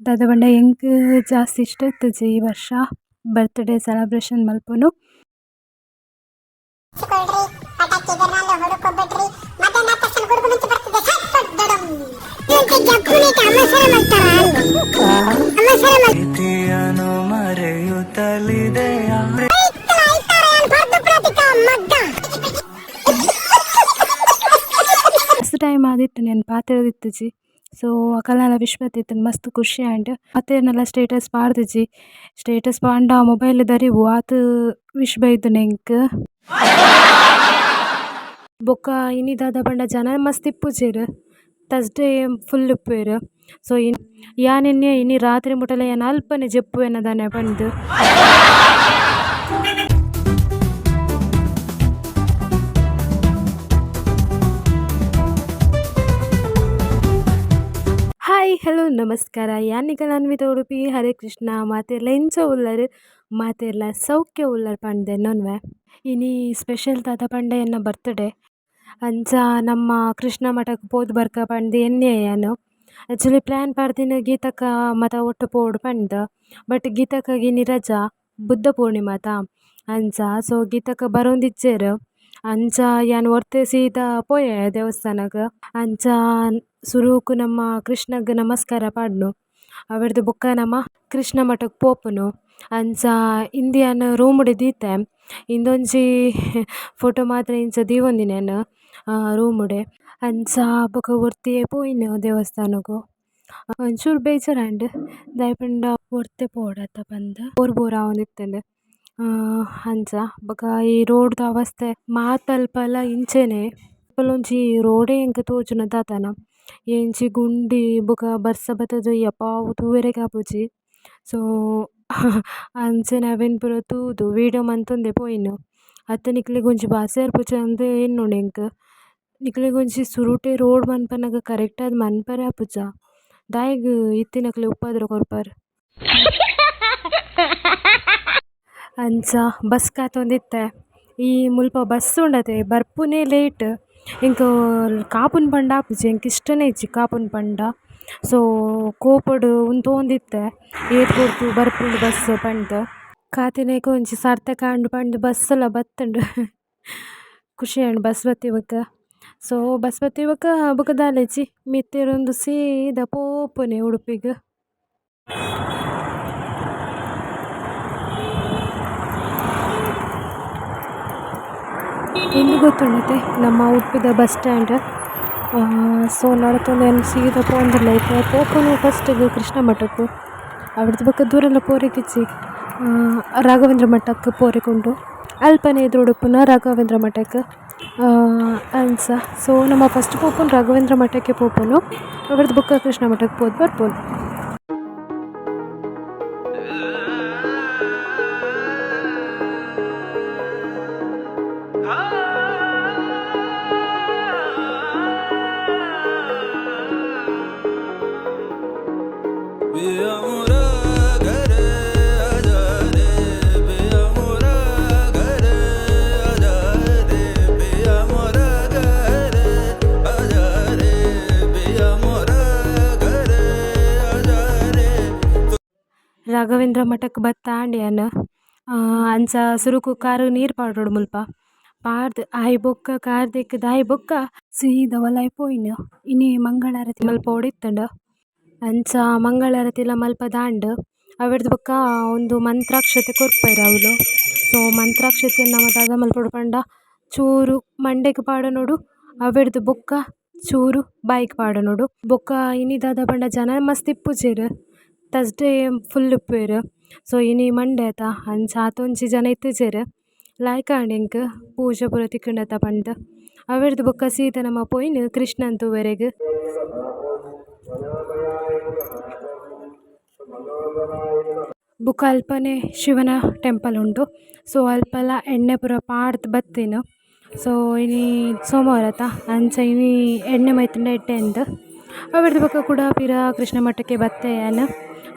ದಾದ ಬಂಡ ಎಂಕ್ ಜಾಸ್ತಿ ಇಷ್ಟ ಇತ್ತಿಜಿ ಈ ವರ್ಷ? ಬರ್ತ್ಡೇ ಸೆಲೆಬ್ರೇಷನ್ ಮಲ್ಪುನು? ಟೈಮ್ ಆದಿತ್ತು ನಾನು ಪಾತಿರದಿತ್ತುಜಿ ಸೊ ಅಕಲೆಲ್ಲ ವಿಶ್ ಬತ್ತಿತ್ತು ಮಸ್ತ್ ಖುಷಿ ಆಂಡ್ ಪಾತೆರ್ನೆಲ್ಲ ಸ್ಟೇಟಸ್ ಪಾಡ್ದಿಜಿ ಸ್ಟೇಟಸ್ ಪಾಂಡ ಮೊಬೈಲ್ ದರಿವು, ಆತ್ ವಿಶ್ ಬೈದು ನೆಂಕ್. ಬೊಕ್ಕ ಇನಿ ದಾದ ಪಂಡ ಜನ ಮಸ್ತ್ ಇಪ್ಪುಜೆರ್. ಥರ್ಸ್ಡೇ ಫುಲ್ ಇಪ್ಪುವೆರ್ ಸೊ ಯಾನೆನ್ನೆ ಇನಿ ರಾತ್ರಿ ಮುಟಲ ಯಾನ್ ಅಲ್ಪನೆ ಜೆಪ್ಪುವೆನ ದಾನೆ ಹಲೋ, ನಮಸ್ಕಾರ. ಅನ್ವಿತ ಉಡುಪಿ? ಹರೇ ಕೃಷ್ಣ. ಮಾತೆರ್ಲ ಇಂಚ ಉಲ್ಲರ್ ಮಾತೆರ್ಲ ಸೌಖ್ಯ ಉಲ್ಲರ್ ಪಂಡೆ ನೋನ್ವೆ. ಇನಿ ಸ್ಪೆಷಲ್ ತಾತ ಪಂಡ ಎನ್ನ ಬರ್ತ್ಡೇ ಅಂಚ ನಮ್ಮ ಕೃಷ್ಣ ಮಠಕ್ಕೆ ಪೋದ್ ಬರ್ಕ ಪಂಡೆ ಎನ್ನೆ ಏನು ಆ್ಯಕ್ಚುಲಿ ಪ್ಲ್ಯಾನ್ ಪಾಡ್ದಿನ ಗೀತಕ್ಕ ಮತ ಒಟ್ಟು ಪೋಡ್ ಪಂಡ ಬಟ್ ಗೀತಕ್ಕ ನಿರಜ ರಜಾ, ಬುದ್ಧ ಪೂರ್ಣಿಮಾತ. ಅಂಚ ಸೊ ಗೀತಕ್ಕ ಬರೋಂದಿಜ್ಜೆರ್ ಅಂಚ ಯಾನ್ ಸೀದ ಪೋಯೆ ದೇವಸ್ಥಾನಗ್. ಅಂಚ ಸುರುಕು ನಮ್ಮ ಕೃಷ್ಣಗ್ ನಮಸ್ಕಾರ ಪಾಡ್ನು. ಅವರ್ದು ಬೊಕ್ಕ ನಮ ಕೃಷ್ಣ ಮಠಕ್ ಪೋಪುನು. ಅಂಚ ಇಂದು ಯಾನ್ ರೂಮುಡು ದೀತೆ. ಇಂದೊಂಜಿ ಫೊಟೊ ಮಾತ್ರ ಇಂಚ ದೀವೊಂದಿನೇನು ರೂಮುಡೆ. ಅಂಚ ಬೊಕ ಒರ್ತಿಯೇ ಪೋಯಿನ್ ದೇವಸ್ಥಾನಕ್ಕೂ ಒಂಚೂರು ಬೇಜಾರಾಂಡ್ ಅಂಡ್ ಪಂಡ ಒರ್ತೆ ಪೋಡತ್ತ ಪಂದ್ ಬೋರ್ ಬೋರ್ ಆವೊಂದಿತ್ತೆಂಡ್ ಅಂಚ ಬೊಕ ಈ ರೋಡ್‌ದ ಅವಸ್ಥೆ ಮಾತ್ ಅಲ್ಪಲ ಇಂಚೆನೆ. ಒಂಜಿ ರೋಡೇ ಎಂಕ್ ತೋಜುನ ದಾದನ ಎಂಚಿ ಗುಂಡಿ ಬೊಕ ಬರ್ಸ ಬತ್ತುದು ಯಪಾವು ತೂವೆರೆಗೆ ಆಪುಜಿ ಸೊ ಅಂಚನೆ ಅವೆನ್ ಪೂರ ತೂದು ವೀಡಿಯೋ ಮಂತೊಂದೆ ಪೋಯಿನ್ ಅತ್ತ ನಿಕ್ಲೆಗ್ ಒಂಜಿ ಬಾಸಿ ಆರ್ಪುಜಿ ಅಂದ್ ಎನ್ನುಂಡು ಎಂಕ್ ನಿಕ್ಲೆಗ್ ಒಂಜಿ ಸುರುಟೆ ರೋಡ್ ಮನ್ಪನಗ ಕರೆಕ್ಟ್ ಆದ್ ಮನ್ಪರೆ ಆಪುಜ ದಾಯೆಗ್ ಇತ್ತಿನಕ್ಲೆ ಉಪ್ಪದ್ರ ಕೊರ್ಪರ್. ಅಂಚ ಬಸ್ ಕಾತೊಂದಿತ್ತೆ ಈ ಮುಲ್ಪ ಬಸ್ ಉಂಡತೆ, ಬರ್ಪುನೆ ಲೇಟ್ ಎಂಕ್ ಕಾಪುನ್ ಪಂಡ ಆಪುಜಿ ಎಂಕ್ ಇಷ್ಟನೇ ಇಜ್ಜಿ ಕಾಪುನ್ ಪಂಡ. ಸೊ ಕೋಪಡು ಉಂತೋಂದಿತ್ತೆ ಏತ್ ಕೊರ್ದು ಬರ್ಪುಂಡು ಬಸ್ಸ್ ಪಂಡ್. ಕಾತಿನೇಕ ಒಂಜಿ ಸಾರ್ಥಕ ಅಂಡ್ ಪಂಡ್ ಎಲ್ಲ ಬತ್ತುಂಡು ಖುಷಿ ಆಂಡ್ ಬಸ್ ಬತ್ತಿವಕ್ಕ ಸೊ ಬಸ್ ಬತ್ತಿವಕ್ಕ ಬೊಕ ದಾಲೆಜಿ ಮಿತ್ತೆರೊಂದು ಸೀದ ಪೋಪುನೆ ಉಡುಪಿಗ್. ಎಲ್ಲಿ ಗೊತ್ತುಂಡತೆ ನಮ್ಮ ಉಡುಪಿದ ಬಸ್ ಸ್ಟ್ಯಾಂಡ್ ಸೊ ನಡತೊಂದು ಸಿಗಿದಪ್ಪ ಪೋಂದಿಲ್ಲ ಲೈಫ್ ಪೋಪುನು ಫಸ್ಟಿಗೆ ಕೃಷ್ಣ ಮಠಕ್ ಆವಡ್ದು ಬೊಕ ದೂರಲ ಪೋರೆಗಿಜ್ಜಿ ರಾಘವೇಂದ್ರ ಮಠಕ್ ಪೋರೆಕೊಂಡು ಅಲ್ಪನೆ ಇದ್ರ ಪುನಃ ರಾಘವೇಂದ್ರ ಮಠಕ್ ಅಂಚ ಸೊ ನಮ ಫಸ್ಟ್ ಪೋಪುನು ರಾಘವೇಂದ್ರ ಮಠಕ್ಕೆ ಪೋಪುನು. ಅವ್ರದ್ದು ಬೊಕ ಕೃಷ್ಣ ಮಠಕ್ ಪೋದು ಬರ್ಪುನು ರಾಘವೇಂದ್ರ ಮಠಕ್ಕೆ ಬತ್ತಾಂಡ್ಯಾನ ಅಂಚ ಸುರುಕು ಕಾರು ನೀರು ಪಾಡೋಡು ಮುಲ್ಪ. ಪಾಡ್ದ್ ಆಯ್ ಬೊಕ್ಕ, ಕಾರ್ ದೆಕ್ಕುದು ಆಯ್ ಬೊಕ್ಕ ಸಿಹಿ ಒಲಾಯ್ ಪೋಯಿನ. ಇನಿ ಮಂಗಳಾರತಿ ಮಲ್ಪ ಇತ್ತುಂಡು ಅಂಚ ಮಂಗಳಾರತಿಲ ಮಲ್ಪ ದಾಂಡ್ ಆವಡ್ದು ಬೊಕ್ಕ ಒಂದು ಮಂತ್ರಾಕ್ಷತೆ ಕೊರ್ಪೆರ್ ಅವ್ಲು ಸೊ ಮಂತ್ರಾಕ್ಷತೆ ನಮ ದಾದ ಮಲ್ಪೊಡು ಪಂಡ ಚೂರು ಮಂಡೆಗ್ ಪಾಡೊನೊಡು ಆವಡ್ದು ಬೊಕ್ಕ ಚೂರು ಬಾಯ್ಗ್ ಪಾಡೊನೊಡು ಬೊಕ್ಕ ಇನಿ ದಾದ ಪಂಡ ಜನ ಮಸ್ತ್ ಇಪ್ಪುಜೆರ್ ತಸ್ಡೇ ಫುಲ್ ಇಪ್ಪುವೆರ್ ಸೊ, ಇನಿ ಮಂಡೆ ಆತ ಅಂಚ ಆತೊಂಜಿ ಜನ ಇತ್ತಿಜೆರ್. ಲಾಯ್ಕ ಆಂಡ್ ಪೂಜೆ ಪೂರ ತಿಕ್ಕುಂಡತ ಪಂಡ್. ಆವಡ್ದು ಬೊಕ್ಕ ಸೀದಾ ನಮ ಪೋಯಿನ್ ಕೃಷ್ಣನ್ ಬೊಕ ಅಲ್ಪನೆ ಶಿವನ ಟೆಂಪಲ್ ಉಂಡು ಸೊ ಅಲ್ಪಲ ಎಣ್ಣೆ ಪೂರ ಪಾಡ್ದ್ ಬತ್ತಿನ್. ಸೊ ಇನಿ ಸೋಮವಾರತ, ಅಂಚ ಇನಿ ಎಣ್ಣೆ ಮೈತುಂಡ ಅಂದ್ ಆವಡ್ದು ಬೊಕ ಕೂಡ ಪಿರ ಕೃಷ್ಣ ಮಠಕ್ಕೆ ಬತ್ತೆ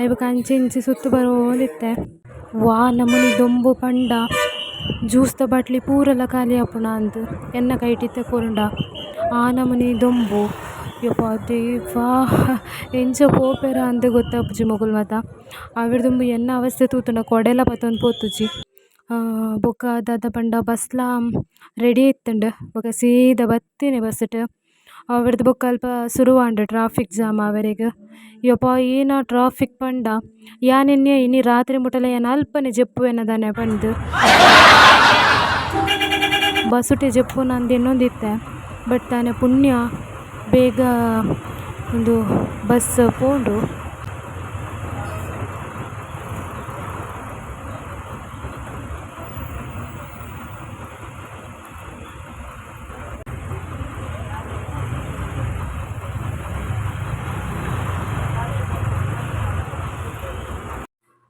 ಐ ಬೊಕ ಅಂಚಿ ಇಂಚಿ ಸುತ್ತು ಬರೋಲಿತ್ತೆ ವಾ, ನಮ್ಮನಿ ದೊಂಬು ಪಂಡ. ಜ್ಯೂಸ್ದ ಬಾಟ್ಲಿ ಪೂರಲ ಖಾಲಿ ಆಪುಂಡ ಅಂದ್. ಎನ್ನ ಕೈಟಿತ್ತೆ ಕೊರುಂಡ. ಆ ನಮ್ಮನಿ ದೊಂಬು. ಯಪ್ಪ ದೇವಾ ಎಂಚ ಪೋಪೆರ ಅಂದೆ ಗೊತ್ತಾಪುಜಿ ಮೊಗುಲ್ ಮಾತ? ಆವಿಡ್ ದುಂಬು ಎನ್ನ ಅವಸ್ಥೆ ತೂತುಂಡ ಕೊಡೆಲ ಪತ್ತೊಂದು ಪೋತುಜಿ. ಬೊಕ ದಾದ ಪಂಡ ಬಸ್ಲ ರೆಡಿ ಇತ್ತುಂಡು. ಬೊಕ ಸೀದ ಬತ್ತಿನಿ ಬಸ್ಸ್ಡ್ ಆವಿಡ್ದ್ ಬೊಕ ಅಲ್ಪ ಸುರುವಾಂಡ್ ಟ್ರಾಫಿಕ್ ಜಾಮ್ ಆವೆರೆಗ್. ಯಪ್ಪ, ಏನ ಟ್ರಾಫಿಕ್ ಪಂಡ? ಯಾನೆನ್ನೆ ಇನಿ ರಾತ್ರಿ ಮುಟ್ಟಲ ಯಾನ್ ಅಲ್ಪನೆ ಜೆಪ್ಪುವೆನ ದಾನೆ ಪಂದ್? ಬಸ್ಸುಟೆ ಜೆಪ್ಪುನ ಅಂದ್ ಬಟ್ ತಾನೆ ಪುಣ್ಯ. ಬೇಗ ಒಂದು ಬಸ್ ಪೋಂಡು.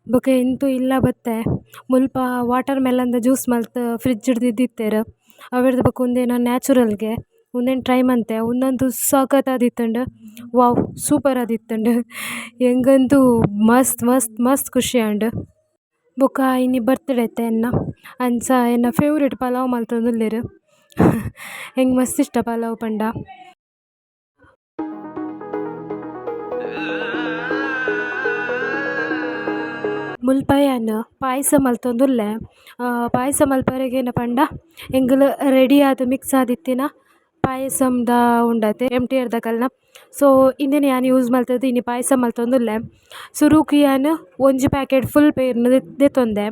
ಬೊಕ ಇಂತು ಇಲ್ಲ ಬತ್ತೆ. ಮುಲ್ಪ ವಾಟರ್ ಮೆಲನ್ದ ಜ್ಯೂಸ್ ಮಲ್ತ್ ಫ್ರಿಜ್ ಇದ್ದಿತ್ತೆರ್ ಅವೆಡ್ದ್ ಬೊಕ ಉಂದೆನ ನ್ಯಾಚುರಲ್ಗೆ ಉಂದೆನ್ ಟ್ರೈ ಮನ್ತೆ ಒಂದೊಂದು ಸಖತ್ ಆದಿತ್ತುಂಡು ವಾವ್ ಸೂಪರ್ ಆದಿತ್ತುಂಡು ಎಂಗಂತೂ ಮಸ್ತ್ ಮಸ್ತ್ ಮಸ್ತ್ ಖುಷಿ ಆಂಡ್. ಬೊಕ ಇನಿ ಬರ್ತ್ಡೇ ಇತ್ತೆ ಎನ್ನ ಅಂಚ ಎನ್ನ ಫೇವ್ರೇಟ್ ಪಲಾವ್ ಮಲ್ತೊಂದುಲ್ಲೆರ್ ಎಂಕ್ ಮಸ್ತ್ ಇಷ್ಟ ಪಲಾವ್ ಪಂಡ. ಮುಲ್ಪಯನ್ ಪಾಯಸ ಮಲ್ತೊಂದುಲ್ಲೆ ಪಾಯಸ ಮಲ್ಪರೆಗ್ ಏನ ಪಂಡ ಎಂಗಲ್ ರೆಡಿ ಆದ ಮಿಕ್ಸ್ ಆದಿತ್ತಿನ ಪಾಯಸಮ್ದ ಉಂಡತೆ ಎಮ್ಟಿ ಇರ್ದಕಲ್ನ ಸೊ ಇಂದೆನೆ ಯಾನ್ ಯೂಸ್ ಮಲ್ತುದು ಇನಿ ಪಾಯಸ ಮಲ್ತೊಂದುಲ್ಲೆ. ಸುರುಕು ಯಾನ್ ಒಂಜಿ ಪ್ಯಾಕೆಟ್ ಫುಲ್ ಪೇರ್ನ ದೆತ್ತೊಂದೆ.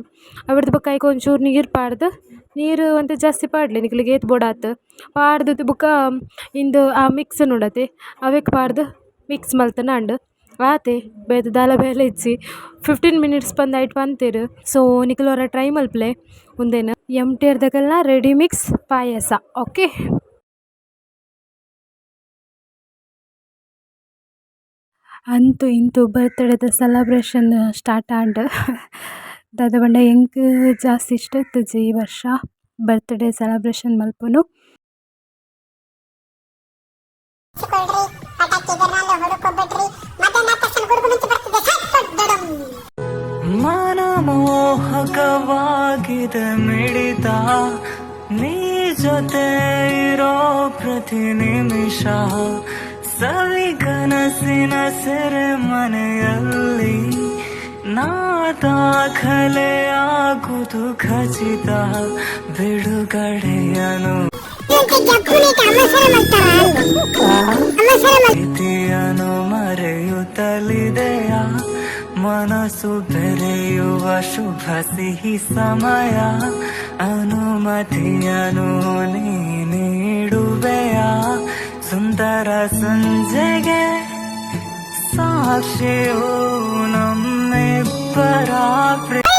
ಅವ್ರದ್ದು ಬುಕ್ಕ ಐಕ್ ಒಂಚೂರು ನೀರು ಪಾಡ್ದ್. ನೀರು ಒಂತೆ ಜಾಸ್ತಿ ಪಾಡ್ಲೆ, ನಿಕ್ಲೆಗ್ ಏತ್ ಬೋಡಾತ್. ಪಾಡ್ದ್ ಬೊಕ ಇಂದು ಆ ಮಿಕ್ಸ್ ಉಂಡತೆ. ಅವೆಕ್ ಪಾಡ್ದ್ ಮಿಕ್ಸ್ ಮಲ್ತುನಾಂಡ್ ಆತೆ, ಬೇದ ದಾಲ ಬೇಲೆ ಇಜ್ಜಿ ಫಿಫ್ಟೀನ್ ಮಿನಿಟ್ಸ್ ಪಂದ್ ಐಟ್ ಬಂತೀರು ಸೊ ನಿಕುಲು ಒರ ಟ್ರೈ ಮಲ್ಪಲೆ. ಉಂದೆನ್ ಎಮ್ಟಿ ಇರ್ದಕಲ್ನ ರೆಡಿ ಮಿಕ್ಸ್ ಪಾಯಸ. ಓಕೆ ಅಂತೂ ಇಂತೂ ಬರ್ತ್ಡೇದ ಸೆಲೆಬ್ರೇಷನ್ ಸ್ಟಾರ್ಟ್ ಆಂಡ್. ದಾದ ಪಂಡ ಎಂಕ್ ಜಾಸ್ತಿ ಇಷ್ಟ ಇತ್ತುಜಿ ಈ ವರ್ಷ? Birthday celebration ಮಲ್ಪುನು? ಮನಮೋಹಕವಾಗಿದೆ ಮಿಡಿತ. ನೀ ಜೊತೆ ಇರೋ ಪ್ರತಿ ನಿಮಿಷ ಸವಿಗನಸಿನ ಸೆರೆ ಮನೆಯಲ್ಲಿ ನಾ ದಾಖಲೆಯಾಗುವುದು ಖಚಿತ ಬಿಡುಗಡೆಯನು. ಪ್ರೀತಿಯನು ಮರೆಯುತ್ತಲಿದೆಯ? ಮನಸ್ಸು ಬೆರೆಯುವ ಶುಭ ಸಿಹಿ ಸಮಯ. ಅನುಮತಿಯನು ನೀಡುವೆಯ? ಸುಂದರ ಸಂಜೆಗೆ ಸಾಕ್ಷಿಯು ನಮ್ಮಿಬ್ಬರ ಪ್ರೀತಿ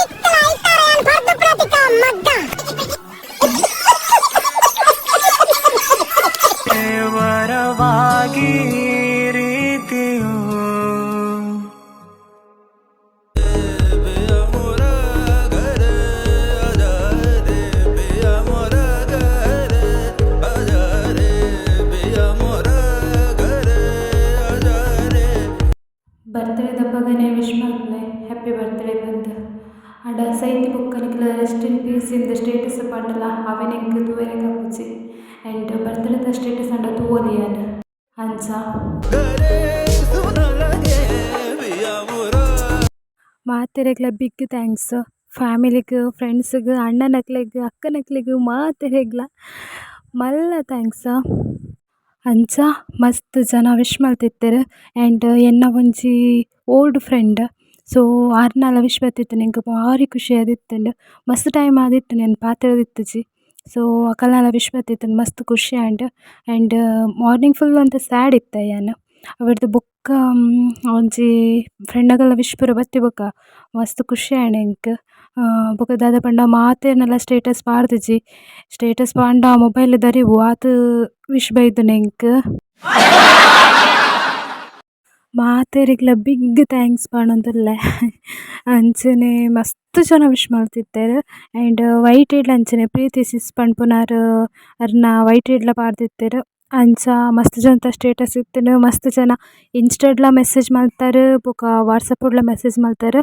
அட ಇನ್ புக் கணிக்கில் ரெஸ்ட் இன் பீஸ் இந்த ஸ்டேட்டஸை பண்ணல அவன் எங்கே தூவரே காப்பிச்சு அண்ட் பர்த்டே ஸ்டேட்டஸ் அண்ட தூவலியான் அஞ்சா ಮಾತೆರೆಗ್ಲ ಬಿಗ್ ಥ್ಯಾಂಕ್ಸ್ ಫ್ಯಾಮಿಲಿಗೆ ಫ್ರೆಂಡ್ಸ್ಗೆ ಅಕ್ಕನ ಅಕ್ಕನಕ್ಲೆಗೆ ಮಾತೆರೆಗ್ಲ ಮಲ್ಲ ಥ್ಯಾಂಕ್ಸ್ ಅಂಚ ಮಸ್ತ್ ಜನ ವಿಶ್ ಮಾಡ್ತಿತ್ತಾರೆ ಆ್ಯಂಡ್ ಎನ್ನ ಒಂಜಿ ಓಲ್ಡ್ ಫ್ರೆಂಡ್ ಸೊ ಆರ್ನಾಲ ವಿಶ್ ಬತ್ತಿತ್ತು ಎಂಕ್ ಭಾರಿ ಖುಷಿ ಆದಿತ್ತುಂಡು ಮಸ್ತ್ ಟೈಮ್ ಆದಿತ್ತು ನೆನ್ ಪಾತೆರದಿತ್ತುಜಿ ಸೊ ಅಕಲ್ನಾಲ ವಿಶ್ ಬತ್ತಿತ್ತು ಮಸ್ತ್ ಖುಷಿ ಆಂಡ್ ಆ್ಯಂಡ್ ಮಾರ್ನಿಂಗ್ ಫುಲ್ ಒಂತೆ ಸ್ಯಾಡ್ ಇತ್ತೆ ಯಾನ್ ಅವಿಡ್ದ್ ಬೊಕ್ಕ ಒಂಜಿ ಫ್ರೆಂಡಗಲ ವಿಶ್ ಪೂರ ಬತ್ತಿ ಬೊಕ ಮಸ್ತ್ ಖುಷಿ ಆಂಡ್ ಎಂಕ್ ಬೊಕ ದಾದ ಪಂಡ ಮಾತೆರ್ನಲ ಸ್ಟೇಟಸ್ ಪಾಡ್ದಿಜಿ ಸ್ಟೇಟಸ್ ಪಾಂಡ ಮೊಬೈಲ್ ದರಿವು, ಆತ್ ವಿಶ್ ಬೈದುಂಡು ಎಂಕ್ ಮಾತೆರೆಗ್ಲ ಬಿಗ್ ಥ್ಯಾಂಕ್ಸ್ ಪಾಣೊಂದುಲ್ಲೆ ಅಂಚನೆ ಮಸ್ತ್ ಜನ ವಿಶ್ ಮಲ್ತಿತ್ತೆರ್ ಆ್ಯಂಡ್ ವೈಟ್ ಏಡ್ಲ ಅಂಚನೆ ಪ್ರೀತಿಸಿಸ್ ಪನ್ಪುನಾರ್, ಅರ್ನ ವೈಟ್ ಏಡ್ಲ ಪಾಡ್ದಿತ್ತೆರ್ ಅಂಚ ಮಸ್ತ್ ಜನತ ಸ್ಟೇಟಸ್ ಇತ್ತ್ಂಡ್ ಮಸ್ತ್ ಜನ ಇನ್ಸ್ಟಾಡ್ಲ ಮೆಸೇಜ್ ಮಲ್ತಾರ್ ಬೊಕ ವಾಟ್ಸಪ್ಪುಡ್ಲ ಮೆಸೇಜ್ ಮಲ್ತಾರ್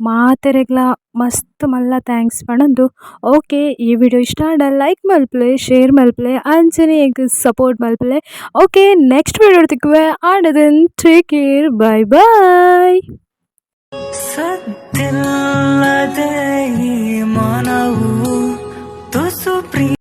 ಮಾತೆರೆಗ್ಲ ಮಸ್ತ್ ಮಲ್ಲ ಥ್ಯಾಂಕ್ಸ್ ಪಣಂದು. ಓಕೆ ಈ ವಿಡಿಯೋ ಇಷ್ಟ ಆಡ ಲೈಕ್ ಮಲ್ಪಲೆ ಶೇರ್ ಮಲ್ಪಲೆ ಅಂಚನೆ ಸಪೋರ್ಟ್ ಮಲ್ಪಲೆ. ಓಕೆ ನೆಕ್ಸ್ಟ್ ವಿಡಿಯೋ ತಿಕ್ಕುವೆ ಆಡದನ್ ಟೇಕ್ ಕೇರ್ ಬಾಯ್ ಬಾಯ್ ಸದ್ದಿಲ್ಲದೆ ಈ ಮನವು ತುಸು ಪ್ರೀ